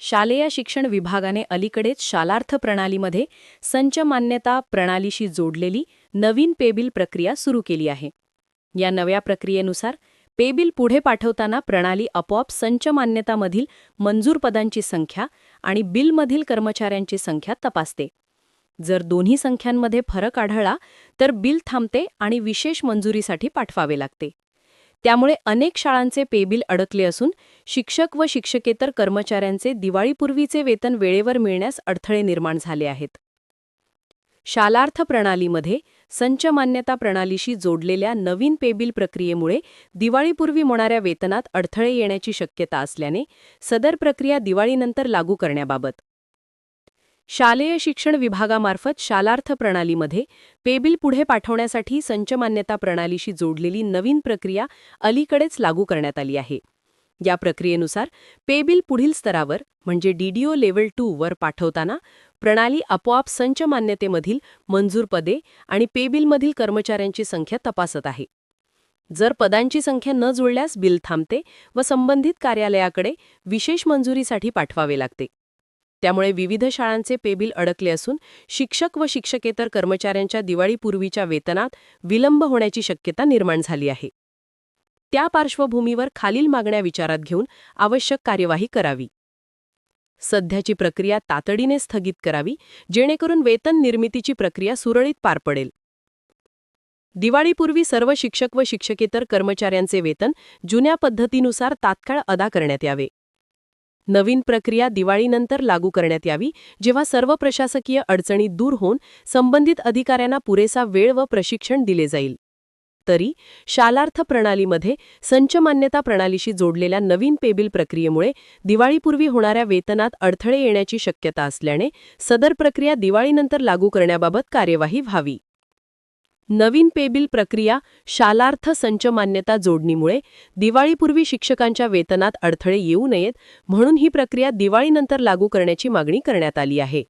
शालेय शिक्षण विभागाने अलीकडेच शालार्थ प्रणालीमध्ये संच मान्यता प्रणालीशी जोडलेली नवीन पेबिल प्रक्रिया सुरू केली आहे. या नव्या प्रक्रियेनुसार पेबिल पुढे पाठवताना प्रणाली आपोआप संच मान्यतामधील मंजूर पदांची संख्या आणि बिलमधील कर्मचाऱ्यांची संख्या तपासते. जर दोन्ही संख्यांमध्ये फरक आढळला तर बिल थांबते आणि विशेष मंजुरीसाठी पाठवावे लागते. त्यामुळे अनेक शाळांचे पेबिल अडकले असून शिक्षक व शिक्षकेतर कर्मचाऱ्यांचे दिवाळीपूर्वीचे वेतन वेळेवर मिळण्यास अडथळे निर्माण झाले आहेत. शालार्थ प्रणालीमध्ये संच मान्यता प्रणालीशी जोडलेल्या नवीन पेबिल प्रक्रियेमुळे दिवाळीपूर्वी होणाऱ्या वेतनात अडथळे येण्याची शक्यता असल्याने सदर प्रक्रिया दिवाळीनंतर लागू करण्याबाबत शालेय शिक्षण विभागामार्फत शालार्थ प्रणालीमध्ये पेबिल पुढे पाठवण्यासाठी संच मान्यता प्रणालीशी जोडलेली नवीन प्रक्रिया अलीकडेच लागू करण्यात आली आहे. या प्रक्रियेनुसार पेबिल पुढील स्तरावर म्हणजे डीडीओ लेव्हल टू वर पाठवताना प्रणाली आपोआप संच मान्यतेमधील मंजूर पदे आणि पेबिलमधील कर्मचाऱ्यांची संख्या तपासत आहे. जर पदांची संख्या न जुळल्यास बिल थांबते व संबंधित कार्यालयाकडे विशेष मंजुरीसाठी पाठवावे लागते. त्यामुळे विविध शाळांचे पेबिल अडकले असून शिक्षक व शिक्षकेतर कर्मचाऱ्यांच्या दिवाळीपूर्वीच्या वेतनात विलंब होण्याची शक्यता निर्माण झाली आहे. त्या पार्श्वभूमीवर खालील मागण्या विचारात घेऊन आवश्यक कार्यवाही करावी. सध्याची प्रक्रिया तातडीने स्थगित करावी जेणेकरून वेतन निर्मितीची प्रक्रिया सुरळीत पार पडेल. दिवाळीपूर्वी सर्व शिक्षक व शिक्षकेतर कर्मचाऱ्यांचे वेतन जुन्या पद्धतीनुसार तात्काळ अदा करण्यात यावे. नवीन प्रक्रिया दिवाळीनंतर लागू करण्यात यावी जेव्हा सर्व प्रशासकीय अडचणी दूर होऊन संबंधित अधिकाऱ्यांना पुरेसा वेळ व प्रशिक्षण दिले जाईल. तरी शालार्थ प्रणालीमध्ये संच मान्यता प्रणालीशी जोडलेल्या नवीन पेबिल प्रक्रियेमुळे दिवाळीपूर्वी होणाऱ्या वेतनात अडथळे येण्याची शक्यता असल्याने सदर प्रक्रिया दिवाळीनंतर लागू करण्याबाबत कार्यवाही व्हावी. नवीन पेबिल प्रक्रिया शालार्थ संच मान्यता जोडणीमुळे दिवाळीपूर्वी शिक्षकांच्या वेतनात अडथळे येऊ नयेत म्हणून ही प्रक्रिया दिवाळीनंतर लागू करण्याची मागणी करण्यात आली आहे.